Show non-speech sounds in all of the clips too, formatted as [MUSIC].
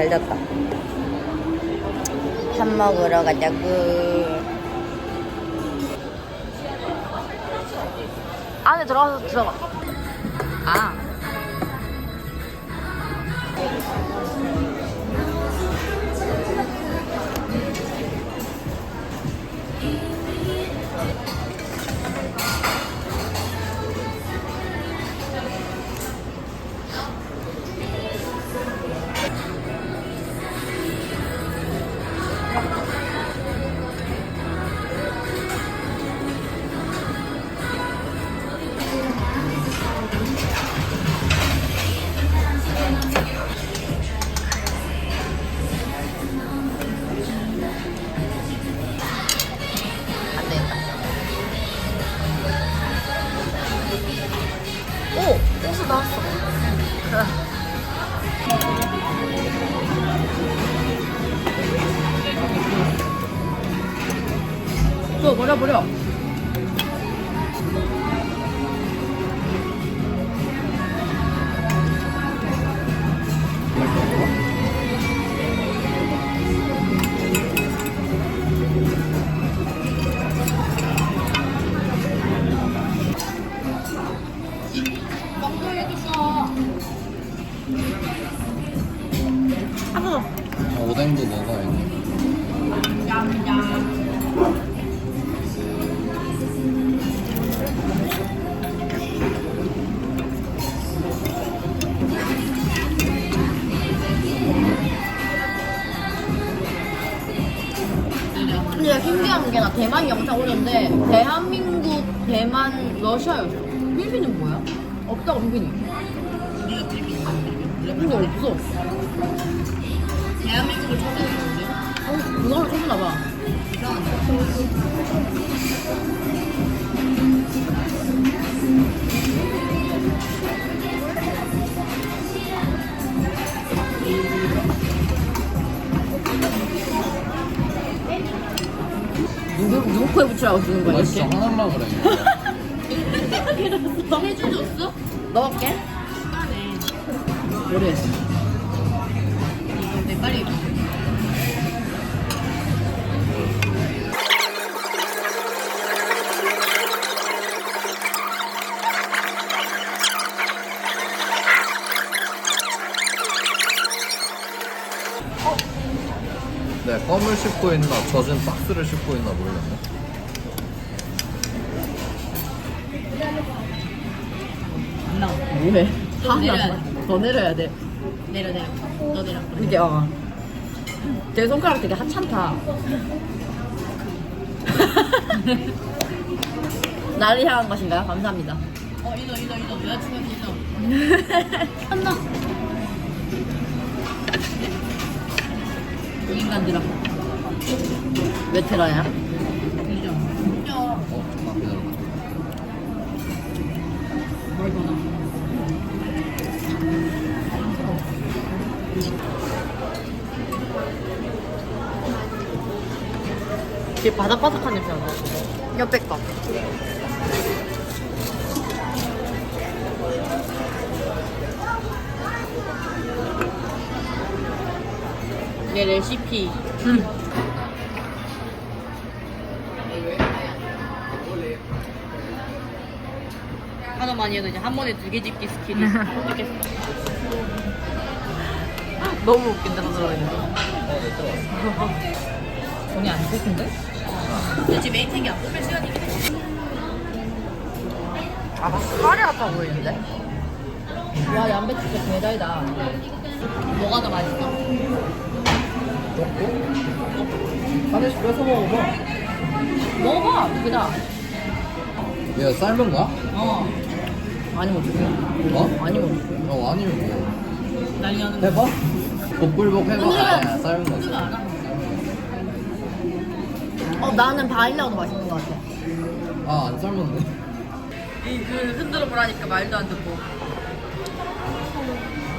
잘 잤다. 밥 먹으러 가자구. 안에 들어가서 들어가. 버려 버려. 오뎅도 먹어 근데 신기한 게 나 대만 영상 올렸는데 대한민국, 대만, 러시아였어. 필리핀은 뭐야? 없다 은근히. 근데 없어. 대한민국을 찾아내는데 어, 그걸로 찾나 봐. 누구 누구 코에 붙이라고 주는 거야 맛있어 이렇게? 하늘라 그래. 이거. 해주셨어? 넣을게. 그래. 이거 내 빨리 네, 껌을 씹고 있나 젖은 박스를 씹고 있나 모르겠네. 안 나와 뭐해? 더 내려야 더, 더 내려야 돼. 내려 내려 너 내려 이게 어. 제 손가락 되게 하찮다. [LAUGHS] 나를 향한 것인가요? 감사합니다. 어 이거 이거 이거 여자친구한테 이거 [LAUGHS] 한다. 인간들아 왜 테라야? 되게 바삭바삭한 냄새 난다. 옆에 거. 내 레시피 하 나만 해도 이제 한 번에 두 개 집기 스킬이 [LAUGHS] 어떻겠어 너무 웃긴다, 너 들어있는 거. 돈이 안 뺏긴데? 지금 메이팅이 안 뽑힐 시간이긴 해 아, 살이 아파 보이는데? 와 양배추 진짜 개달다 뭐가 더 맛있어? 하나씩 뺏어 먹어봐. 먹어봐 그다 얘 삶은 거야? 어 많이 못 주세요. 어? 많이 못 주세요. 어, 아니면 뭐. 난리 나는 해봐? 복불복 해봐. 아, 삶은 거지. 알아 어, 나는 바닐라가 더 맛있는 것 같아. 아, 안 삶았네. 그 흔들어 보라니까 말도 안 듣고.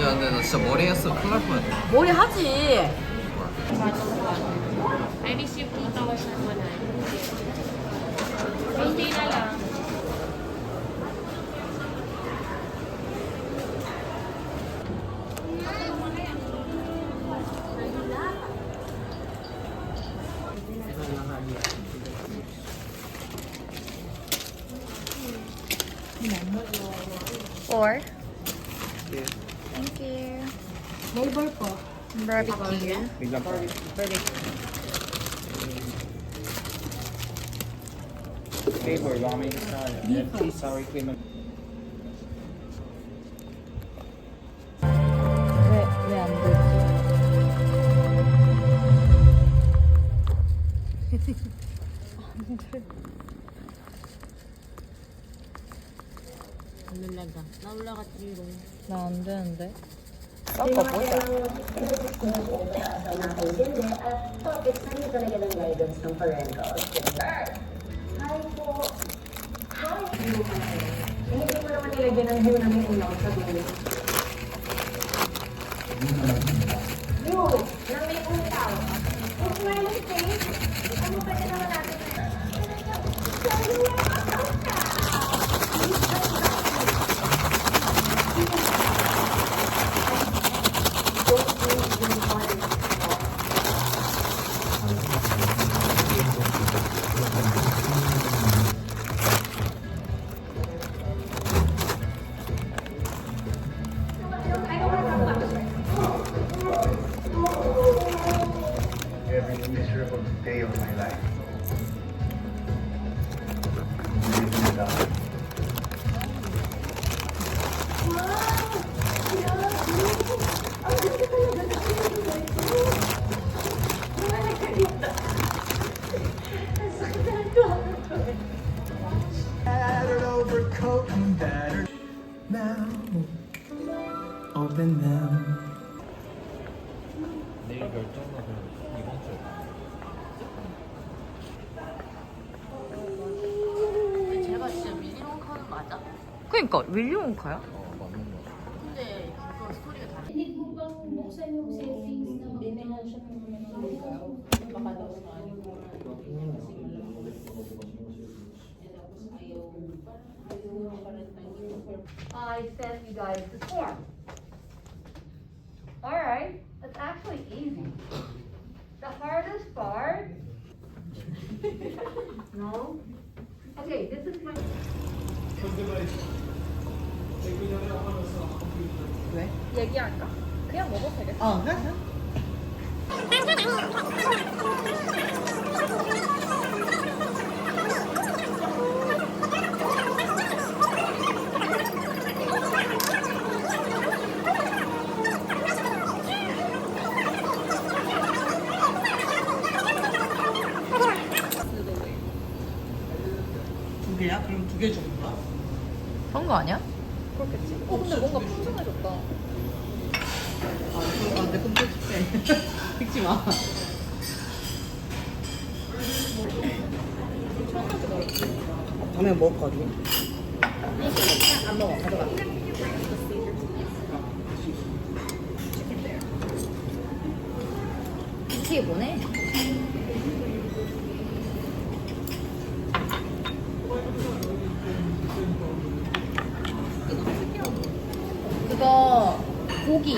야, 근데 나 진짜 머리 했어. 큰일 날 뻔했다. 머리 하지. I received 2,100. Hindi na lang. Four? Yeah. Thank you. Labor po. Barbecue. Biglang pa. Barbecue. Labor, baka may kasala. Sour cream. 나 올라갔지롱. 나안 되는데. 섞어 보자. every 결정은 이번 주에. 제가 진짜 밀리롱 카는 맞아? 그니까 윌리엄 카야? 얘기할까? 그냥 먹어도 되겠다. 어, 그래? 거 같아. 안 먹어. 가져가. 미치게 보네. 그거 고기.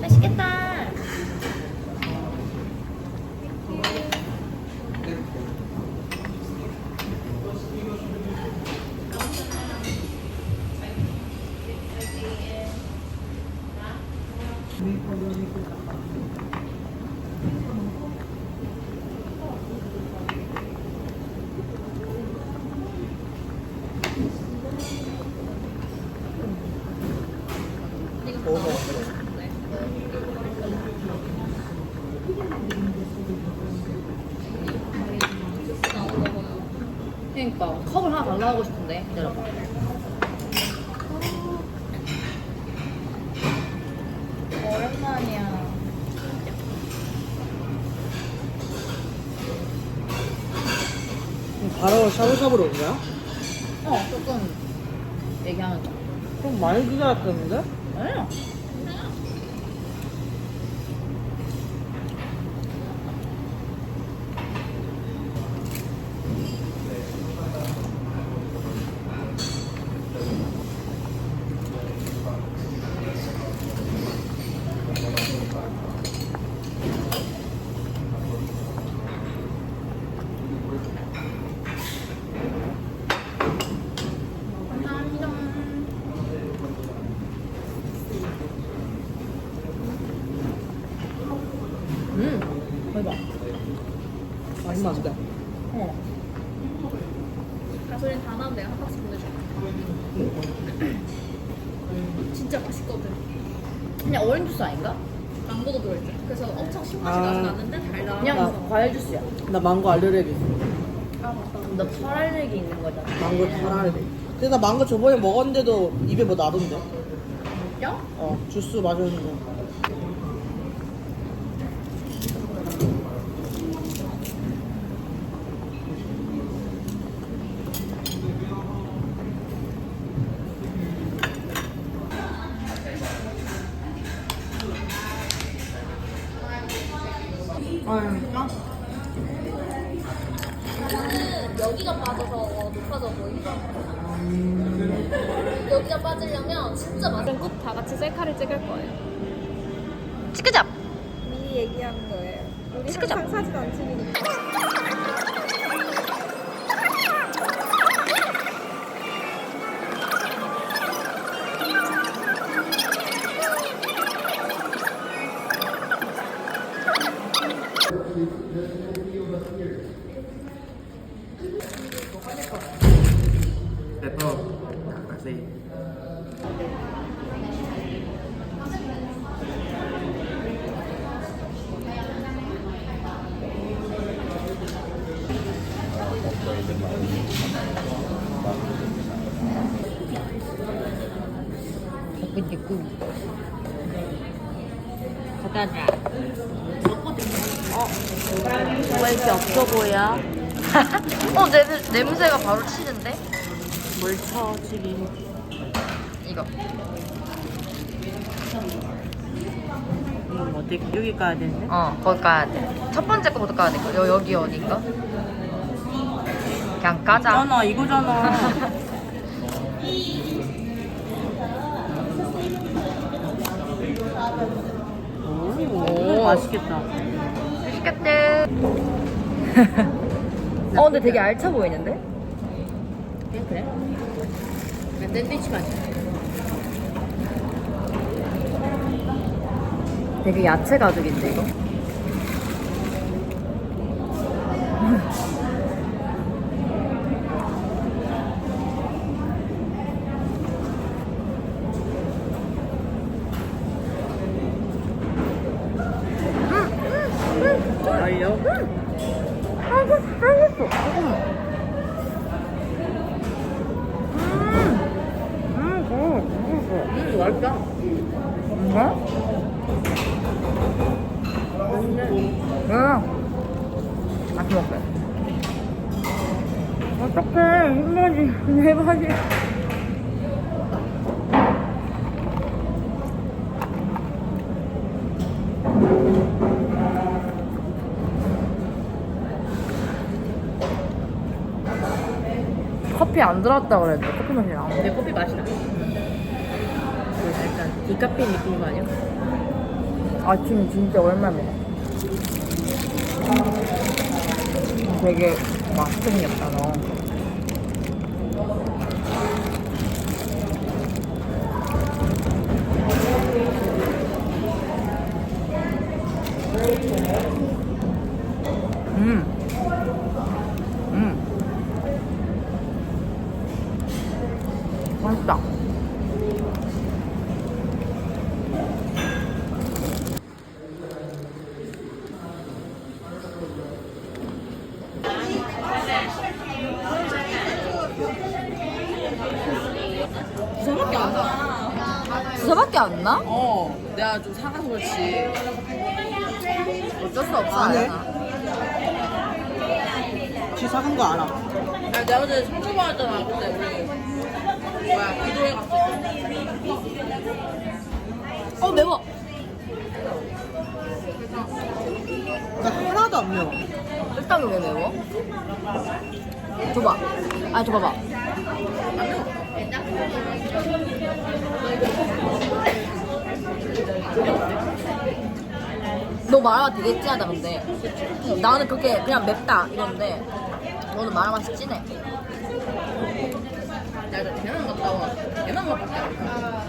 맛있겠다. 그러니까 하고 싶은데 기다려봐. 오랜만이야. 바로 샤브샤브로 온 거야? 어 조금 얘기하는 거. 그럼 많이 기다렸겠는데? 아니야. 음, 대박. 맛있 맛있다. 어. 가솔린 다 나오면 내가 한 박스 보내줄게. 진짜 맛있거든. 그냥 오렌지 주스 아닌가? 망고도 들어있죠. 그래서 엄청 신맛이 나진 않는데 달달한 그냥 과일 주스야. 나 망고 알레르기. 너 털알레르기 있는 거잖아. 망고 달아야 돼. 근데 나 망고 저번에 먹었는데도 입에 뭐 나던데. 야? 어, 주스 마셨는데. Oh. 페퍼 다시 덕분에 꿀. 갖다 놔. 어? 왜 이렇게 없어 보여? [LAUGHS] 어, 냄새, 냄새가 바로 치는데? 치긴. 이거. 음, 어디 여기 가야 되는데? 어, 거기 가야 돼. 첫 번째 거부터 가야 돼. 여, 여기 어딘가? 그냥 까자. 잖아 이거잖아. [LAUGHS] 오, 맛있겠다. 맛있겠대. [LAUGHS] 어, 근데 되게 알차 보이는데? 그래, 그래. 샌드위치 맛이야. 되게 야채 가죽인데, 이거? 알려? 음, 맛있다. 뭔가? 응. 같이 먹어요. 어떡해. 힘들지. 내 바지. 커피 안 들어왔다 그랬는데 커피 맛이 나. 근데 커피 맛이 나. 그 약간 디카페인 느낌인 거 아니야? 아침 진짜 오랜만에 먹어. 되게 맛있게 생겼다 너. 맛있다. 저밖에 안 나. 주사밖에 안 나? 어, 내가 좀 사가서 그렇지. 어쩔 수 없어. 안 해? 쥐 사간 거 알아. 야, 내가 어제 청주 받았잖아. 근데 우리 뭐야 기도회 갔을 때. 어 매워. 나 하나도 안 매워. 일단 왜 매워? 줘봐. 아 줘봐봐. 너 마라가 되게 진하다 근데 나는 그렇게 그냥 맵다 이건데 너는 마라 맛이 진해 야, 나 대만 갔다 와. 대만 갔다 와.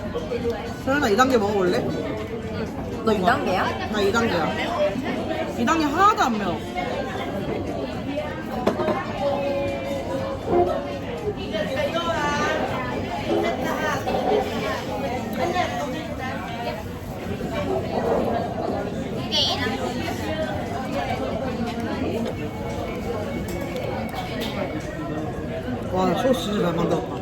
서연아 2단계 먹어볼래? 너 2단계야? 나 2단계야 이당이 하나도 안 매워. 와, 소스 진짜 잘 만들었다.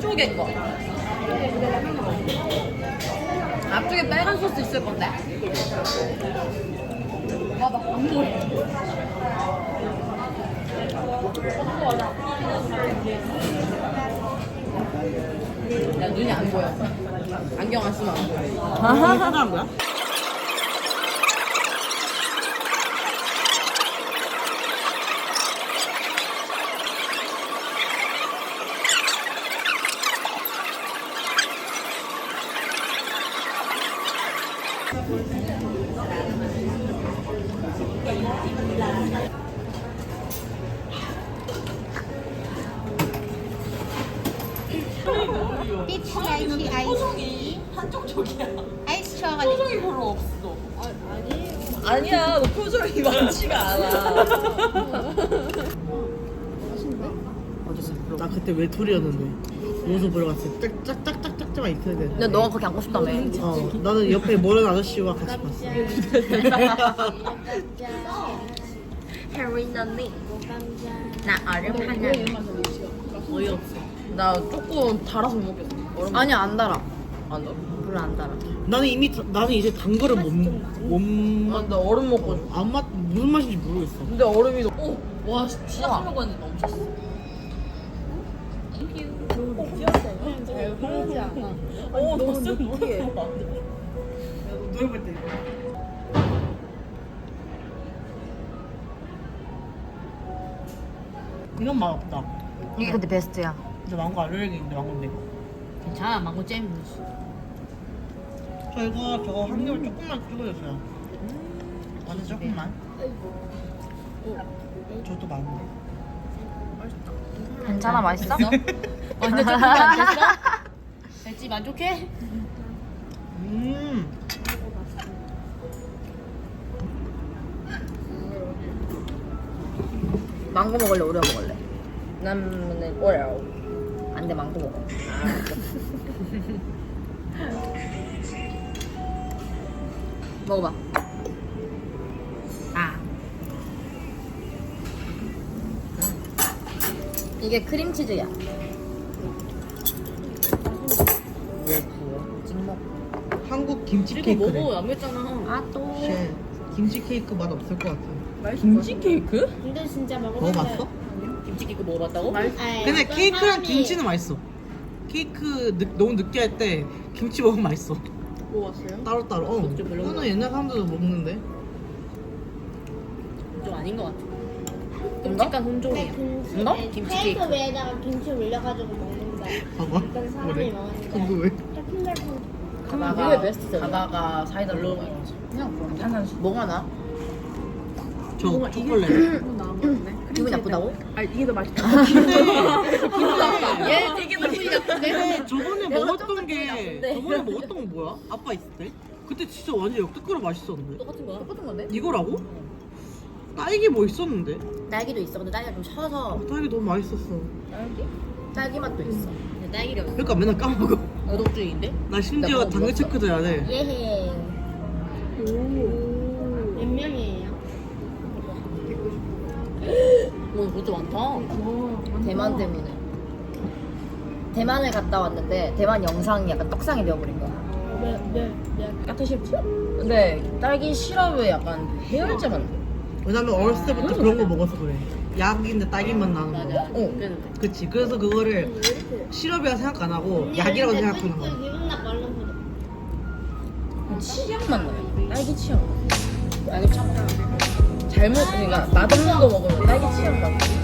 그 앞, 앞쪽에 거. 앞쪽에 빨간 소스 있을 건데. 봐봐, 안 보여. 야, 눈이 안 보여. 안경 안 쓰면 안 보여. 아, 하나한 거야? 나 그때 외톨이였는데 모습 보러 갔을 때 짝짝짝짝짝만 있어야 되는데 근데 너가 거기 앉고 싶다며. 어, 나는 옆에 모르는 아저씨와 같이 봤어 혜린 언니. 나 얼음 하나. 어이없어. 나 조금 달아서 못 먹겠어. 아니야, 안 달아. 안 달아. 별로 안 달아. 나는 이미 다- 나는 이제 단 거를 못못 아, 나 얼음 먹고 맛, 무슨 맛인지 모르겠어 근데 얼음이. 오, 와, 진짜 했는데 멈췄어. 오, 너무 신기해. 노래 볼때 이건 맛없다 이게 근데 베스트야. 근데 망고 알레르기인데 망고인데 괜찮아, 망고 잼. 저 이거 저거 한 개를 조금만 찍어주세요 완전 조금만 저도 많은데 괜찮아, 맛있어? 완전 조금 안 됐어? 됐지, 만족해? 음 망고 먹을래, 오레오 먹을래? 나는 오레오. 안 돼, 망고 먹어. [LAUGHS] 먹어봐. 아. 음. 이게 크림치즈야. 왜 부어? 찍먹. 한국 김치 케이크래 안 맵잖아. 아, 또. 쉣, 김치 케이크 맛 없을 것 같아 김치 케이크? 근데 진짜 먹어봤어? 김치 케이크 먹어봤다고? 근데 케이크랑 김치는 맛있어. 케이크 느, 너무 느끼할 때 김치 먹으면 맛있어. 먹어봤어요? 따로 따로. 어. 좀 별로 그거는 옛날 사람들도 먹는데. 좀 아닌 것 같아. 끔찍한 혼종이야. 김치 이거? 네, 김치 케이크. 위에다가 김치 올려가지고 먹는 거야 봐봐. 어떤 사람이. 먹었는데 그거 왜? 새콤달콤 가다가 가다가 사이다 넣어 그냥 그런 탄산수 뭐가 나? 저 초콜릿. 기분 나쁘다고? [LAUGHS] 얘 되게 기분이 나쁜데? 근데 저번에 내가 먹었던 좀게 나쁜데. 저번에 먹었던 건 뭐야? 아빠 있을 때? 그때 진짜 완전 역대급으로 맛있었는데. 똑같은 거야? 똑같은 건데? 이거라고? 딸기 뭐 있었는데? 딸기도 있어. 근데 딸기가 좀 셔서 딸기 너무 맛있었어. 딸기? 딸기 맛도 있어. 근데 딸기가 그러니까 맨날 까먹어. 어독주의인데? 나 심지어 나 당근. 체크도 해야 돼. 예헤. 몇 명이에요? 오, 그것도 많다. 대만 때문에. 대만을 갔다 왔는데 대만 영상이 약간 떡상이 되어버린 거야. 몇몇몇 까트 싫지? 근데 딸기 시럽에 약간 해열제 만들. 왜냐면 어렸을 때부터 그런 거 먹어서 그래. 약인데 딸기 맛 나는 거. 어. 그치. 그래서 그거를 시럽이라 생각 안 하고 약이라고 생각하는 거야. 기분 나빠 얼른 보자 치약 맛 나요. 딸기 치약. 딸기 치약. 잘못 그러니까 맛없는 거 먹으면 딸기 치약 맛.